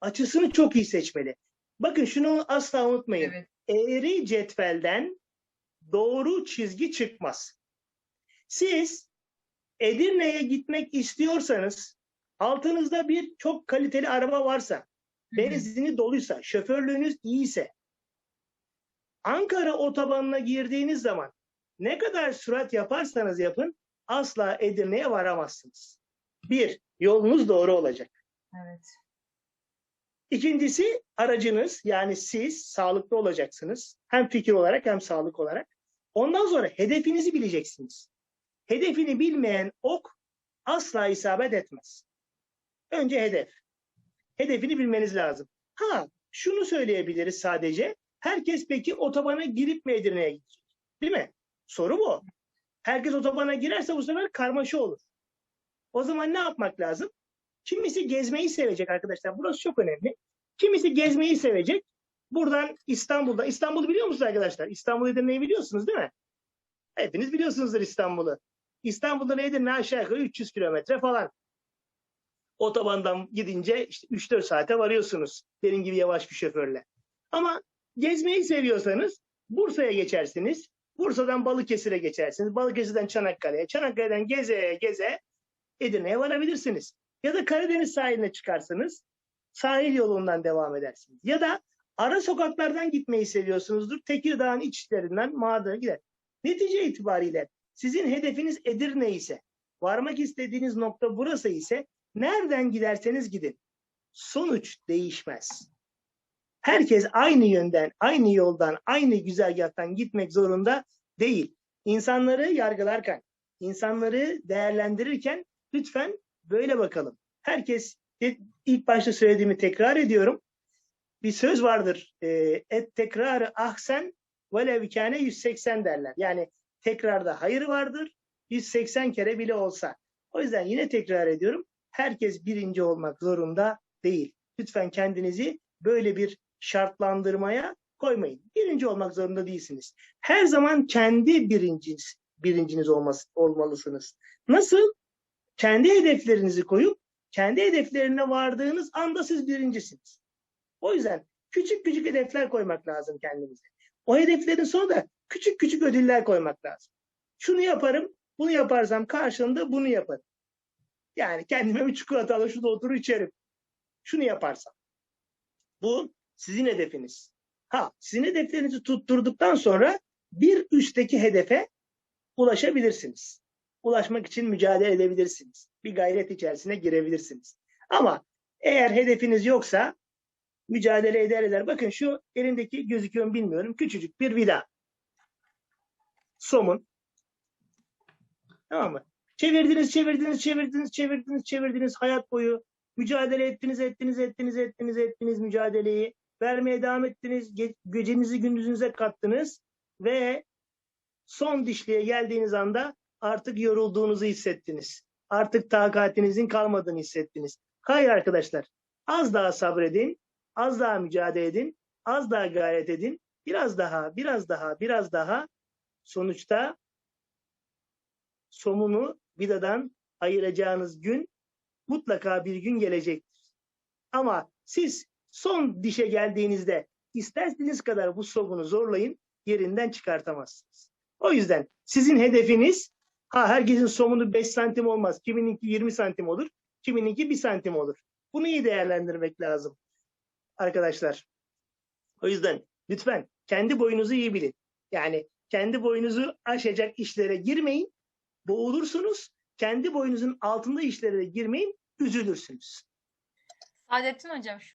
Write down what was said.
açısını çok iyi seçmeli. Bakın şunu asla unutmayın. Evet. Eğri cetvelden doğru çizgi çıkmaz. Siz Edirne'ye gitmek istiyorsanız altınızda bir çok kaliteli araba varsa, benzini doluysa, şoförlüğünüz iyiyse, Ankara otobanına girdiğiniz zaman ne kadar sürat yaparsanız yapın asla Edirne'ye varamazsınız. Bir, yolunuz doğru olacak. Evet. İkincisi aracınız yani siz sağlıklı olacaksınız. Hem fikir olarak hem sağlık olarak. Ondan sonra hedefinizi bileceksiniz. Hedefini bilmeyen ok asla isabet etmez. Önce hedef. Hedefini bilmeniz lazım. Ha şunu söyleyebiliriz sadece. Herkes peki otobana girip mi Edirne'ye gidecek? Değil mi? Soru bu. Herkes otobana girerse bu sefer karmaşa olur. O zaman ne yapmak lazım? Kimisi gezmeyi sevecek arkadaşlar. Burası çok önemli. Kimisi gezmeyi sevecek. Buradan İstanbul'da. İstanbul'u biliyor musunuz arkadaşlar? İstanbul'u Edirne'yi biliyorsunuz değil mi? Hepiniz biliyorsunuzdur İstanbul'u. İstanbul'dan Edirne aşağı yukarı 300 kilometre falan. Otobandan gidince işte 3-4 saate varıyorsunuz. Benim gibi yavaş bir şoförle. Ama gezmeyi seviyorsanız Bursa'ya geçersiniz. Bursa'dan Balıkesir'e geçersiniz. Balıkesir'den Çanakkale'ye. Çanakkale'den geze geze Edirne'ye varabilirsiniz. Ya da Karadeniz sahiline çıkarsınız. Sahil yolundan devam edersiniz. Ya da ara sokaklardan gitmeyi seviyorsunuzdur. Tekirdağ'ın içlerinden mağdura gider. Netice itibariyle sizin hedefiniz Edirne ise, varmak istediğiniz nokta burası ise nereden giderseniz gidin. Sonuç değişmez. Herkes aynı yönden, aynı yoldan, aynı güzergahtan gitmek zorunda değil. İnsanları yargılarken, insanları değerlendirirken lütfen böyle bakalım. Herkes ilk başta söylediğimi tekrar ediyorum. Bir söz vardır. E, et tekrarı ahsen velev kâne 180 derler. Yani tekrarda hayır vardır. 180 kere bile olsa. O yüzden yine tekrar ediyorum. Herkes birinci olmak zorunda değil. Lütfen kendinizi böyle bir şartlandırmaya koymayın. Birinci olmak zorunda değilsiniz. Her zaman kendi birinciniz, birinciniz olması, olmalısınız. Nasıl? Kendi hedeflerinizi koyup kendi hedeflerine vardığınız anda siz birincisiniz. O yüzden küçük küçük hedefler koymak lazım kendimize. O hedeflerin sonra da küçük küçük ödüller koymak lazım. Şunu yaparım, bunu yaparsam karşılığında bunu yaparım. Yani kendime bir çikolatalı şurada oturur içerim. Şunu yaparsam. Bu sizin hedefiniz. Ha, sizin hedeflerinizi tutturduktan sonra bir üstteki hedefe ulaşabilirsiniz. Ulaşmak için mücadele edebilirsiniz. Bir gayret içerisine girebilirsiniz. Ama eğer hedefiniz yoksa mücadele eder eder. Bakın şu elimdeki gözüküyor mu bilmiyorum. Küçücük bir vida. Somun. Tamam mı? Çevirdiniz, çevirdiniz, çevirdiniz, çevirdiniz, çevirdiniz hayat boyu. Mücadele ettiniz, ettiniz, ettiniz, ettiniz, ettiniz mücadeleyi. Vermeye devam ettiniz. Ge- gecenizi gündüzünüze kattınız. Ve son dişliğe geldiğiniz anda artık yorulduğunuzu hissettiniz. Artık takatinizin kalmadığını hissettiniz. Hayır arkadaşlar. Az daha sabredin. Az daha mücadele edin. Az daha gayret edin. Biraz daha, biraz daha, biraz daha. Sonuçta somunu vidadan ayıracağınız gün mutlaka bir gün gelecektir. Ama siz son dişe geldiğinizde isterseniz kadar bu somunu zorlayın, yerinden çıkartamazsınız. O yüzden sizin hedefiniz, ha herkesin somunu 5 santim olmaz, kimininki 20 santim olur, kimininki 1 santim olur. Bunu iyi değerlendirmek lazım arkadaşlar. O yüzden lütfen kendi boyunuzu iyi bilin. Yani kendi boyunuzu aşacak işlere girmeyin, boğulursunuz. Kendi boyunuzun altında işlere girmeyin, üzülürsünüz. Saadettin Hocam